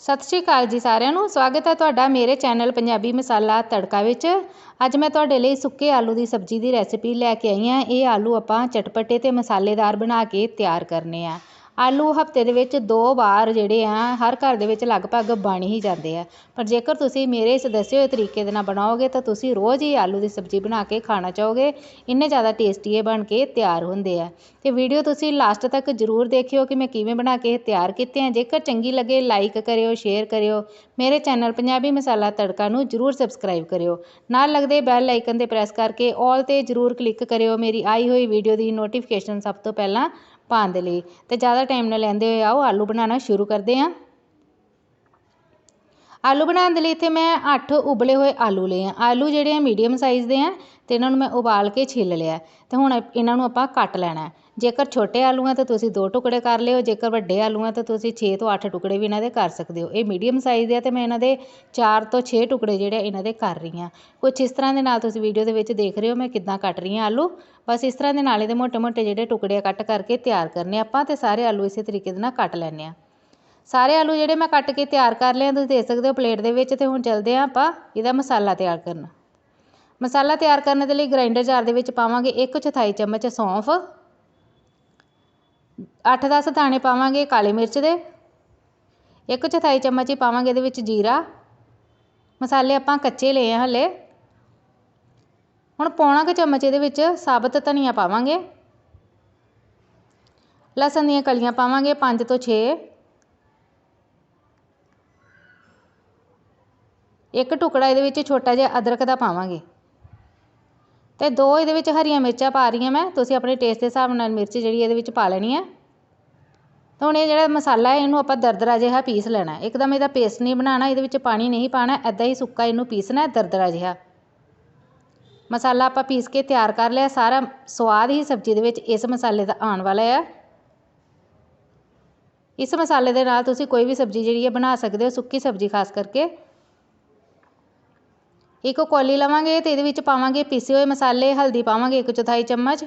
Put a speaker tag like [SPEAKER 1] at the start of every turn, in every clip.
[SPEAKER 1] ਸਤਿ ਸ਼੍ਰੀ ਅਕਾਲ ਜੀ ਸਾਰਿਆਂ ਨੂੰ। ਸਵਾਗਤ ਹੈ ਤੁਹਾਡਾ ਮੇਰੇ ਚੈਨਲ ਪੰਜਾਬੀ ਮਸਾਲਾ ਤੜਕਾ ਵਿੱਚ। ਅੱਜ ਮੈਂ ਤੁਹਾਡੇ ਲਈ ਸੁੱਕੇ ਆਲੂ ਦੀ ਸਬਜ਼ੀ ਦੀ ਰੈਸਿਪੀ ਲੈ ਕੇ ਆਈ ਹਾਂ। ਇਹ ਆਲੂ ਆਪਾਂ ਚਟਪਟੇ ਤੇ ਮਸਾਲੇਦਾਰ ਬਣਾ ਕੇ ਤਿਆਰ ਕਰਨੇ ਆ। ਆਲੂ ਹਫ਼ਤੇ ਦੇ ਵਿੱਚ ਦੋ ਵਾਰ ਜਿਹੜੇ ਆ, ਹਰ ਘਰ ਦੇ ਵਿੱਚ ਲਗਭਗ ਬਣ ਹੀ ਜਾਂਦੇ ਆ। ਪਰ ਜੇਕਰ ਤੁਸੀਂ ਮੇਰੇ ਇਸ ਦੱਸੇ ਹੋਏ ਤਰੀਕੇ ਦੇ ਨਾਲ ਬਣਾਓਗੇ, ਤਾਂ ਤੁਸੀਂ ਰੋਜ਼ ਹੀ ਆਲੂ ਦੀ ਸਬਜ਼ੀ ਬਣਾ ਕੇ ਖਾਣਾ ਚਾਹੋਗੇ। ਇੰਨੇ ਜ਼ਿਆਦਾ ਟੇਸਟੀ ਇਹ ਬਣ ਕੇ ਤਿਆਰ ਹੁੰਦੇ ਆ। ਤੇ ਵੀਡੀਓ ਤੁਸੀਂ ਲਾਸਟ ਤੱਕ ਜ਼ਰੂਰ ਦੇਖਿਓ ਕਿ ਮੈਂ ਕਿਵੇਂ ਬਣਾ ਕੇ ਤਿਆਰ ਕੀਤੇ ਆ। ਜੇਕਰ ਚੰਗੀ ਲੱਗੇ ਲਾਈਕ ਕਰਿਓ ਸ਼ੇਅਰ ਕਰਿਓ। ਮੇਰੇ ਚੈਨਲ ਪੰਜਾਬੀ ਮਸਾਲਾ ਤੜਕਾ ਨੂੰ ਜ਼ਰੂਰ ਸਬਸਕ੍ਰਾਈਬ ਕਰਿਓ। ਨਾਲ ਲੱਗਦੇ ਬੈਲ ਆਈਕਨ ਤੇ ਪ੍ਰੈਸ ਕਰਕੇ ਆਲ ਤੇ ਜ਼ਰੂਰ ਕਲਿੱਕ ਕਰਿਓ। ਮੇਰੀ ਆਈ ਹੋਈ ਵੀਡੀਓ ਦੀ ਨੋਟੀਫਿਕੇਸ਼ਨ ਸਭ ਤੋਂ ਪਹਿਲਾਂ ਪਾਉਣ ਦੇ ਲਈ। ਅਤੇ ਜ਼ਿਆਦਾ ਟਾਈਮ ਨਾ ਲੈਂਦੇ ਹੋਏ ਆਓ, ਆਲੂ ਬਣਾਉਣਾ ਸ਼ੁਰੂ ਕਰਦੇ ਹਾਂ। ਆਲੂ ਬਣਾਉਣ ਦੇ ਲਈ ਇੱਥੇ ਮੈਂ 8 ਉਬਲੇ ਹੋਏ ਆਲੂ ਲਏ ਆ। ਆਲੂ ਜਿਹੜੇ ਆ ਮੀਡੀਅਮ ਸਾਈਜ਼ ਦੇ ਆ ਤੇ ਇਹਨਾਂ ਨੂੰ ਮੈਂ ਉਬਾਲ ਕੇ ਛਿੱਲ ਲਿਆ। ਤੇ ਹੁਣ ਇਹਨਾਂ ਨੂੰ ਆਪਾਂ ਕੱਟ ਲੈਣਾ ਜੇਕਰ ਛੋਟੇ ਆਲੂ ਆ ਤਾਂ ਤੁਸੀਂ ਦੋ ਟੁਕੜੇ ਕਰ ਲਿਓ, ਜੇਕਰ ਵੱਡੇ ਆਲੂ ਆ ਤਾਂ ਤੁਸੀਂ 6 ਤੋਂ 8 ਟੁਕੜੇ ਵੀ ਇਹਨਾਂ ਦੇ ਕਰ ਸਕਦੇ ਹੋ। ਇਹ ਮੀਡੀਅਮ ਸਾਈਜ਼ ਦੇ ਆ ਤੇ ਮੈਂ ਇਹਨਾਂ ਦੇ 4 ਤੋਂ 6 ਟੁਕੜੇ ਜਿਹੜੇ ਇਹਨਾਂ ਦੇ ਕਰ ਰਹੀ ਆ ਕੁਝ ਇਸ ਤਰ੍ਹਾਂ ਦੇ ਨਾਲ ਤੁਸੀਂ ਵੀਡੀਓ ਦੇ ਵਿੱਚ ਦੇਖ ਰਹੇ ਹੋ ਮੈਂ ਕਿੱਦਾਂ ਕੱਟ ਰਹੀ ਆ ਆਲੂ। ਬਸ ਇਸ ਤਰ੍ਹਾਂ ਦੇ ਨਾਲ ਇਹਦੇ ਮੋਟੇ ਮੋਟੇ ਜਿਹੜੇ ਟੁਕੜੇ ਕੱਟ ਕਰਕੇ ਤਿਆਰ ਕਰਨੇ ਆਪਾਂ ਤੇ ਸਾਰੇ ਆਲੂ ਇਸੇ ਤਰੀਕੇ ਦੇ ਨਾਲ ਕੱਟ ਲੈਣੇ ਆ ਸਾਰੇ ਆਲੂ ਜਿਹੜੇ ਮੈਂ ਕੱਟ ਕੇ ਤਿਆਰ ਕਰ ਲਿਆ ਤੁਸੀਂ ਦੇਖ ਸਕਦੇ ਹੋ ਪਲੇਟ ਦੇ ਵਿੱਚ ਤੇ ਹੁਣ ਚੱਲਦੇ ਆ ਆਪਾਂ ਇਹਦਾ ਮਸਾਲਾ ਤਿਆਰ ਕਰਨ। ਮਸਾਲਾ ਤਿਆਰ ਕਰਨ ਦੇ ਲਈ ਗ੍ਰਾਈਂਡਰ ਜਾਰ ਦੇ ਵਿੱਚ ਪਾਵਾਂਗੇ 1 ਚੌਥਾਈ ਚਮਚ ਸੌਂਫ 8-10 ਦਾਣੇ ਪਾਵਾਂਗੇ ਕਾਲੇ ਮਿਰਚ ਦੇ 1 ਚੌਥਾਈ ਚਮਚ ਹੀ ਪਾਵਾਂਗੇ ਇਹਦੇ ਵਿੱਚ ਜੀਰਾ। ਮਸਾਲੇ ਆਪਾਂ ਕੱਚੇ ਲਏ ਆ ਹਲੇ। ਹੁਣ ਪੌਣਾ ਕੁ ਚਮਚ ਇਹਦੇ ਵਿੱਚ ਸਾਬਤ ਧਨੀਆ ਪਾਵਾਂਗੇ। ਲਸਣ ਦੀਆਂ ਕਲੀਆਂ ਪਾਵਾਂਗੇ 5 ਤੋਂ 6 ਇੱਕ ਟੁਕੜਾ ਇਹਦੇ ਵਿੱਚ ਛੋਟਾ ਜਿਹਾ ਅਦਰਕ ਦਾ ਪਾਵਾਂਗੇ। ਤੇ ਦੋ ਇਹਦੇ ਵਿੱਚ ਹਰੀਆਂ ਮਿਰਚਾਂ ਪਾ ਰਹੀ ਹਾਂ ਮੈਂ। ਤੁਸੀਂ ਆਪਣੇ ਟੇਸਟ ਦੇ ਹਿਸਾਬ ਨਾਲ ਮਿਰਚ ਜਿਹੜੀ ਇਹਦੇ ਵਿੱਚ ਪਾ ਲੈਣੀ ਹੈ ਤਾਂ ਹੁਣ ਇਹ ਜਿਹੜਾ ਮਸਾਲਾ ਹੈ, ਇਹਨੂੰ ਆਪਾਂ ਦਰਦਰਾ ਜਿਹਾ ਪੀਸ ਲੈਣਾ। ਇੱਕਦਮ ਇਹਦਾ ਪੇਸਟ ਨਹੀਂ ਬਣਾਉਣਾ, ਇਹਦੇ ਵਿੱਚ ਪਾਣੀ ਨਹੀਂ ਪਾਣਾ ਐਦਾਂ ਹੀ ਸੁੱਕਾ ਇਹਨੂੰ ਪੀਸਣਾ ਦਰਦਰਾ ਜਿਹਾ। ਮਸਾਲਾ ਆਪਾਂ ਪੀਸ ਕੇ ਤਿਆਰ ਕਰ ਲਿਆ। ਸਾਰਾ ਸਵਾਦ ਹੀ ਸਬਜ਼ੀ ਦੇ ਵਿੱਚ ਇਸ ਮਸਾਲੇ ਦਾ ਆਉਣ ਵਾਲਾ ਹੈ ਇਸ ਮਸਾਲੇ ਦੇ ਨਾਲ ਤੁਸੀਂ ਕੋਈ ਵੀ ਸਬਜ਼ੀ ਜਿਹੜੀ ਹੈ ਬਣਾ ਸਕਦੇ ਹੋ, ਸੁੱਕੀ ਸਬਜ਼ੀ ਖਾਸ ਕਰਕੇ। ਇੱਕ ਕੌਲੀ ਲਵਾਂਗੇ ਤੇ ਇਹਦੇ ਵਿੱਚ ਪਾਵਾਂਗੇ ਪੀਸੇ ਹੋਏ ਮਸਾਲੇ, ਹਲਦੀ ਪਾਵਾਂਗੇ ਇੱਕ ਚੌਥਾਈ ਚਮਚ,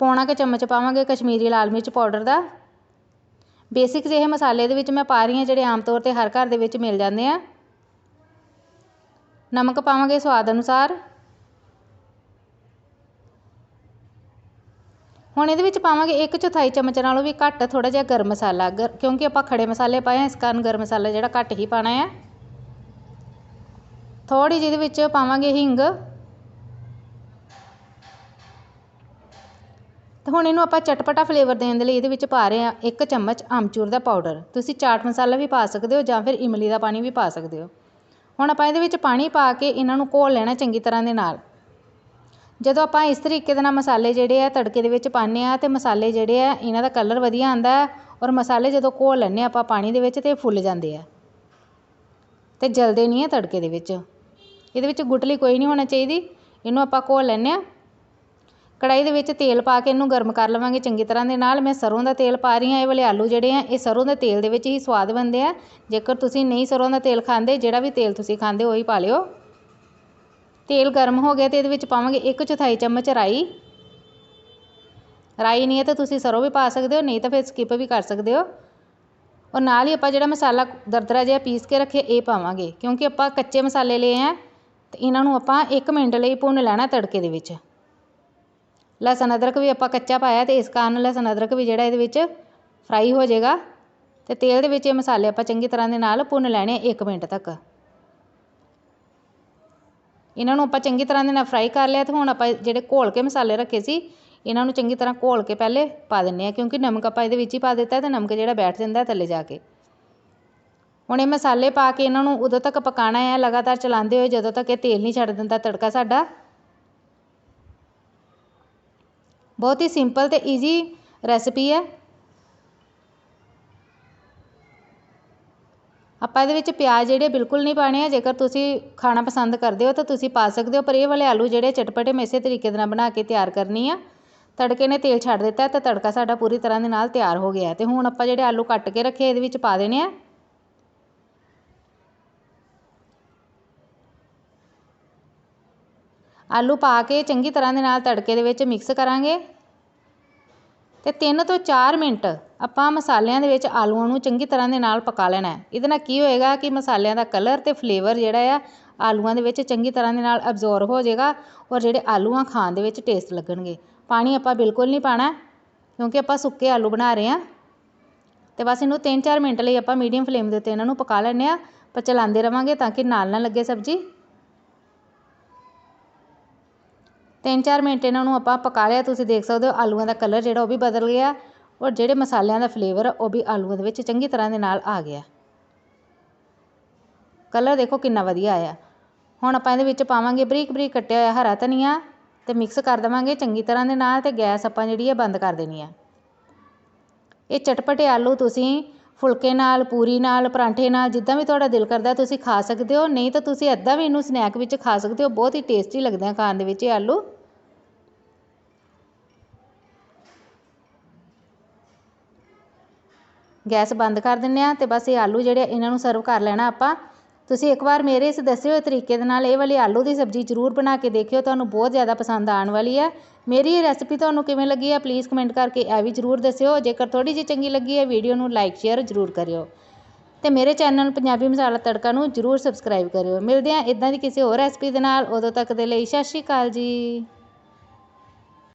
[SPEAKER 1] ਪੌਣਾ ਕੁ ਚਮਚ ਪਾਵਾਂਗੇ ਕਸ਼ਮੀਰੀ ਲਾਲ ਮਿਰਚ ਪਾਊਡਰ ਦਾ। ਬੇਸਿਕ ਜਿਹੇ ਮਸਾਲੇ ਦੇ ਵਿੱਚ ਮੈਂ ਪਾ ਰਹੀ ਹਾਂ ਜਿਹੜੇ ਆਮ ਤੌਰ ਤੇ ਹਰ ਘਰ ਦੇ ਵਿੱਚ ਮਿਲ ਜਾਂਦੇ ਆ। ਨਮਕ ਪਾਵਾਂਗੇ ਸਵਾਦ ਅਨੁਸਾਰ। ਹੁਣ ਇਹਦੇ ਵਿੱਚ ਪਾਵਾਂਗੇ ਇੱਕ ਚੌਥਾਈ ਚਮਚ ਨਾਲੋਂ ਵੀ ਘੱਟ ਥੋੜਾ ਜਿਹਾ ਗਰਮ ਮਸਾਲਾ ਕਿਉਂਕਿ ਆਪਾਂ ਖੜੇ ਮਸਾਲੇ ਪਾਏ ਆ, ਇਸ ਕਾਰਨ ਗਰਮ ਮਸਾਲਾ ਜਿਹੜਾ ਘੱਟ ਹੀ ਪਾਣਾ ਹੈ ਥੋੜੀ ਜਿਹੀ ਵਿੱਚ ਪਾਵਾਂਗੇ ਹਿੰਗ। ਤੇ ਹੁਣ ਇਹਨੂੰ ਆਪਾਂ ਚਟਪਟਾ ਫਲੇਵਰ ਦੇਣ ਦੇ ਲਈ ਇਹਦੇ ਵਿੱਚ ਪਾ ਰਹੇ ਆ ਇੱਕ ਚਮਚ ਆਮਚੂਰ ਦਾ ਪਾਊਡਰ ਤੁਸੀਂ ਚਾਟ ਮਸਾਲਾ ਵੀ ਪਾ ਸਕਦੇ ਹੋ ਜਾਂ ਫਿਰ ਇਮਲੀ ਦਾ ਪਾਣੀ ਵੀ ਪਾ ਸਕਦੇ ਹੋ। ਹੁਣ ਆਪਾਂ ਇਹਦੇ ਵਿੱਚ ਪਾਣੀ ਪਾ ਕੇ ਇਹਨਾਂ ਨੂੰ ਘੋਲ ਲੈਣਾ ਚੰਗੀ ਤਰ੍ਹਾਂ ਦੇ ਨਾਲ। ਜਦੋਂ ਆਪਾਂ ਇਸ ਤਰੀਕੇ ਦੇ ਨਾਲ ਮਸਾਲੇ ਜਿਹੜੇ ਆ ਤੜਕੇ ਦੇ ਵਿੱਚ ਪਾਉਂਦੇ ਆ ਤੇ ਮਸਾਲੇ ਜਿਹੜੇ ਆ ਇਹਨਾਂ ਦਾ ਕਲਰ ਵਧੀਆ ਆਂਦਾ ਔਰ ਮਸਾਲੇ ਜਦੋਂ ਘੋਲ ਲੈਂਦੇ ਆਪਾਂ ਪਾਣੀ ਦੇ ਵਿੱਚ ਤੇ ਫੁੱਲ ਜਾਂਦੇ ਆ। ਤੇ ਜਲਦੇ ਨਹੀਂ ਆ ਤੜਕੇ ਦੇ ਵਿੱਚ। ਇਹਦੇ ਵਿੱਚ ਗੁਟਲੀ ਕੋਈ ਨਹੀਂ ਹੋਣਾ ਚਾਹੀਦੀ, ਇਹਨੂੰ ਆਪਾਂ ਘੋਲ ਲੈਂਦੇ ਹਾਂ। ਕੜਾਈ ਦੇ ਵਿੱਚ ਤੇਲ ਪਾ ਕੇ ਇਹਨੂੰ ਗਰਮ ਕਰ ਲਵਾਂਗੇ ਚੰਗੀ ਤਰ੍ਹਾਂ ਦੇ ਨਾਲ। ਮੈਂ ਸਰੋਂ ਦਾ ਤੇਲ ਪਾ ਰਹੀ ਹਾਂ, ਇਹ ਵਾਲੇ ਆਲੂ ਜਿਹੜੇ ਆ, ਇਹ ਸਰੋਂ ਦੇ ਤੇਲ ਦੇ ਵਿੱਚ ਹੀ ਸਵਾਦ ਬਣਦੇ ਆ। ਜੇਕਰ ਤੁਸੀਂ ਨਹੀਂ ਸਰੋਂ ਦਾ ਤੇਲ ਖਾਂਦੇ, ਜਿਹੜਾ ਵੀ ਤੇਲ ਤੁਸੀਂ ਖਾਂਦੇ ਉਹੀ ਪਾ ਲਿਓ। ਤੇਲ ਗਰਮ ਹੋ ਗਿਆ ਤੇ ਇਹਦੇ ਵਿੱਚ ਪਾਵਾਂਗੇ ਇੱਕ ਚੌਥਾਈ ਚਮਚ ਰਾਈ। ਰਾਈ ਨਹੀਂ ਹੈ ਤਾਂ ਤੁਸੀਂ ਸਰੋਂ ਵੀ ਪਾ ਸਕਦੇ ਹੋ, ਨਹੀਂ ਤਾਂ ਫਿਰ ਸਕਿਪ ਵੀ ਕਰ ਸਕਦੇ ਹੋ। ਔਰ ਨਾਲ ਹੀ ਆਪਾਂ ਜਿਹੜਾ ਮਸਾਲਾ ਦਰਦਰਾ ਜਿਹਾ ਪੀਸ ਕੇ ਰੱਖੇ, ਇਹ ਪਾਵਾਂਗੇ। ਕਿਉਂਕਿ ਆਪਾਂ ਕੱਚੇ ਮਸਾਲੇ ਲਏ ਆ ਤੇ ਇਹਨਾਂ ਨੂੰ ਆਪਾਂ 1 ਮਿੰਟ ਲਈ ਭੁੰਨ ਲੈਣਾ ਤੜਕੇ ਦੇ ਵਿੱਚ। ਲਸਣ ਅਦਰਕ ਵੀ ਆਪਾਂ ਕੱਚਾ ਪਾਇਆ ਤੇ ਇਸ ਕਾਰਨ ਲਸਣ ਅਦਰਕ ਵੀ ਜਿਹੜਾ ਇਹਦੇ ਵਿੱਚ ਫਰਾਈ ਹੋ ਜਾਏਗਾ ਤੇ ਤੇਲ ਦੇ ਵਿੱਚ ਇਹ ਮਸਾਲੇ ਆਪਾਂ ਚੰਗੀ ਤਰ੍ਹਾਂ ਦੇ ਨਾਲ ਭੁੰਨ ਲੈਣੇ 1 ਮਿੰਟ ਤੱਕ। ਇਹਨਾਂ ਨੂੰ ਆਪਾਂ ਚੰਗੀ ਤਰ੍ਹਾਂ ਦੇ ਨਾਲ ਫਰਾਈ ਕਰ ਲਿਆ ਤੇ ਹੁਣ ਆਪਾਂ ਜਿਹੜੇ ਘੋਲ ਕੇ ਮਸਾਲੇ ਰੱਖੇ ਸੀ, ਇਹਨਾਂ ਨੂੰ ਚੰਗੀ ਤਰ੍ਹਾਂ ਘੋਲ ਕੇ ਪਹਿਲੇ ਪਾ ਦਿੰਨੇ ਆ ਕਿਉਂਕਿ ਨਮਕ ਆਪਾਂ ਇਹਦੇ ਵਿੱਚ ਹੀ ਪਾ ਦਿੱਤਾ ਤੇ ਨਮਕ ਜਿਹੜਾ ਬੈਠ ਜਾਂਦਾ ਥੱਲੇ ਜਾ ਕੇ। ਹੁਣ ਇਹ ਮਸਾਲੇ ਪਾ ਕੇ ਇਹਨਾਂ ਨੂੰ ਉਦੋਂ ਤੱਕ ਪਕਾਉਣਾ ਹੈ, ਲਗਾਤਾਰ ਚਲਾਉਂਦੇ ਹੋਏ, ਜਦੋਂ ਤੱਕ ਇਹ ਤੇਲ ਨਹੀਂ ਛੱਡ ਦਿੰਦਾ ਤੜਕਾ ਸਾਡਾ। ਬਹੁਤ ਹੀ ਸਿੰਪਲ ਤੇ ਈਜ਼ੀ ਰੈਸਪੀ ਹੈ। ਆਪਾਂ ਇਹਦੇ ਵਿੱਚ ਪਿਆਜ਼ ਜਿਹੜੇ ਬਿਲਕੁਲ ਨਹੀਂ ਪਾਣੇ ਆ, ਜੇਕਰ ਤੁਸੀਂ ਖਾਣਾ ਪਸੰਦ ਕਰਦੇ ਹੋ ਤਾਂ ਤੁਸੀਂ ਪਾ ਸਕਦੇ ਹੋ, ਪਰ ਇਹ ਵਾਲੇ ਆਲੂ ਜਿਹੜੇ ਚਟਪਟੇ ਮੈਂ ਇਸੇ ਤਰੀਕੇ ਦੇ ਨਾਲ ਬਣਾ ਕੇ ਤਿਆਰ ਕਰਨੀ ਆ। ਤੜਕੇ ਨੇ ਤੇਲ ਛੱਡ ਦਿੱਤਾ ਤਾਂ ਤੜਕਾ ਸਾਡਾ ਪੂਰੀ ਤਰ੍ਹਾਂ ਦੇ ਨਾਲ ਤਿਆਰ ਹੋ ਗਿਆ ਤੇ ਹੁਣ ਆਪਾਂ ਜਿਹੜੇ ਆਲੂ ਕੱਟ ਕੇ ਰੱਖੇ ਇਹਦੇ ਵਿੱਚ ਪਾ ਦੇਣੇ ਆ। ਆਲੂ ਪਾ ਕੇ ਚੰਗੀ ਤਰ੍ਹਾਂ ਦੇ ਨਾਲ ਤੜਕੇ ਦੇ ਵਿੱਚ ਮਿਕਸ ਕਰਾਂਗੇ। ਤੇ 3 ਤੋਂ 4 ਮਿੰਟ ਆਪਾਂ ਮਸਾਲਿਆਂ ਦੇ ਵਿੱਚ ਆਲੂਆਂ ਨੂੰ ਚੰਗੀ ਤਰ੍ਹਾਂ ਦੇ ਨਾਲ ਪਕਾ ਲੈਣਾ ਹੈ। ਇਹਦੇ ਨਾਲ ਕੀ ਹੋਏਗਾ ਕਿ ਮਸਾਲਿਆਂ ਦਾ ਕਲਰ ਤੇ ਫਲੇਵਰ ਜਿਹੜਾ ਆ, ਆਲੂਆਂ ਦੇ ਵਿੱਚ ਚੰਗੀ ਤਰ੍ਹਾਂ ਦੇ ਨਾਲ ਅਬਜ਼ੋਰਬ ਹੋ ਜਾਏਗਾ ਔਰ ਜਿਹੜੇ ਆਲੂਆਂ ਖਾਣ ਦੇ ਵਿੱਚ ਟੇਸਟ ਲੱਗਣਗੇ। ਪਾਣੀ ਆਪਾਂ ਬਿਲਕੁਲ ਨਹੀਂ ਪਾਣਾ, ਕਿਉਂਕਿ ਆਪਾਂ ਸੁੱਕੇ ਆਲੂ ਬਣਾ ਰਹੇ ਹਾਂ। ਤੇ ਬਸ ਇਹਨੂੰ 3-4 ਮਿੰਟ ਲਈ ਆਪਾਂ ਮੀਡੀਅਮ ਫਲੇਮ ਦੇ ਉੱਤੇ ਇਹਨਾਂ ਨੂੰ ਪਕਾ ਲੈਣੇ ਆ ਪਰ ਚਲਾਉਂਦੇ ਰਵਾਂਗੇ ਤਾਂ ਕਿ ਨਾਲ ਨਾ ਲੱਗੇ ਸਬਜ਼ੀ। 3-4 ਮਿੰਟ ਇਹਨਾਂ ਨੂੰ ਆਪਾਂ ਪਕਾ ਲਿਆ, ਤੁਸੀਂ ਦੇਖ ਸਕਦੇ ਹੋ ਆਲੂਆਂ ਦਾ ਕਲਰ ਜਿਹੜਾ ਉਹ ਵੀ ਬਦਲ ਗਿਆ ਔਰ ਜਿਹੜੇ ਮਸਾਲਿਆਂ ਦਾ ਫਲੇਵਰ ਉਹ ਵੀ ਆਲੂਆਂ ਦੇ ਵਿੱਚ ਚੰਗੀ ਤਰ੍ਹਾਂ ਦੇ ਨਾਲ ਆ ਗਿਆ। ਕਲਰ ਦੇਖੋ ਕਿੰਨਾ ਵਧੀਆ ਆਇਆ। ਹੁਣ ਆਪਾਂ ਇਹਦੇ ਵਿੱਚ ਪਾਵਾਂਗੇ ਬਰੀਕ ਬਰੀਕ ਕੱਟਿਆ ਹੋਇਆ ਹਰਾ ਧਨੀਆ ਤੇ ਮਿਕਸ ਕਰ ਦੇਵਾਂਗੇ ਚੰਗੀ ਤਰ੍ਹਾਂ ਦੇ ਨਾਲ ਤੇ ਗੈਸ ਆਪਾਂ ਜਿਹੜੀ ਹੈ ਬੰਦ ਕਰ ਦੇਣੀ ਹੈ ਇਹ ਚਟਪਟੇ ਆਲੂ ਤੁਸੀਂ ਫੁਲਕੇ ਨਾਲ, ਪੂਰੀ ਨਾਲ, ਪਰਾਂਠੇ ਨਾਲ ਜਿੱਦਾਂ ਵੀ ਤੁਹਾਡਾ ਦਿਲ ਕਰਦਾ ਤੁਸੀਂ ਖਾ ਸਕਦੇ ਹੋ, ਨਹੀਂ ਤਾਂ ਤੁਸੀਂ ਅੱਧਾ ਵੀ ਇਹਨੂੰ ਸਨੈਕ ਵਿੱਚ ਖਾ ਸਕਦੇ ਹੋ, ਬਹੁਤ ਹੀ ਟੇਸਟੀ ਲੱਗਦੇ ਆ ਖਾਣ ਦੇ ਵਿੱਚ ਇਹ ਆਲੂ। ਗੈਸ ਬੰਦ ਕਰ ਦਿੰਦੇ ਹਾਂ ਅਤੇ ਬਸ ਇਹ ਆਲੂ ਜਿਹੜੇ ਇਹਨਾਂ ਨੂੰ ਸਰਵ ਕਰ ਲੈਣਾ ਆਪਾਂ। ਤੁਸੀਂ ਇੱਕ ਵਾਰ ਮੇਰੇ ਇਸ ਦੱਸੇ ਹੋਏ ਤਰੀਕੇ ਦੇ ਨਾਲ ਇਹ ਵਾਲੀ ਆਲੂ ਦੀ ਸਬਜ਼ੀ ਜ਼ਰੂਰ ਬਣਾ ਕੇ ਦੇਖਿਓ, ਤੁਹਾਨੂੰ ਬਹੁਤ ਜ਼ਿਆਦਾ ਪਸੰਦ ਆਉਣ ਵਾਲੀ ਹੈ ਮੇਰੀ ਇਹ ਰੈਸਪੀ ਤੁਹਾਨੂੰ ਕਿਵੇਂ ਲੱਗੀ ਹੈ ਪਲੀਜ਼ ਕਮੈਂਟ ਕਰਕੇ ਇਹ ਵੀ ਜ਼ਰੂਰ ਦੱਸਿਓ। ਜੇਕਰ ਥੋੜੀ ਜਿਹੀ ਚੰਗੀ ਲੱਗੀ ਹੈ ਵੀਡੀਓ ਨੂੰ ਲਾਈਕ ਸ਼ੇਅਰ ਜ਼ਰੂਰ ਕਰਿਓ। ਤੇ ਮੇਰੇ ਚੈਨਲ ਪੰਜਾਬੀ ਮਸਾਲਾ ਤੜਕਾ ਨੂੰ ਜ਼ਰੂਰ ਸਬਸਕ੍ਰਾਈਬ ਕਰਿਓ। ਮਿਲਦੇ ਹਾਂ ਇਦਾਂ ਦੀ ਕਿਸੇ ਹੋਰ ਰੈਸਪੀ ਦੇ ਨਾਲ। ਉਦੋਂ ਤੱਕ ਦੇ ਲਈ ਸਤਿ ਸ਼੍ਰੀ ਅਕਾਲ ਜੀ।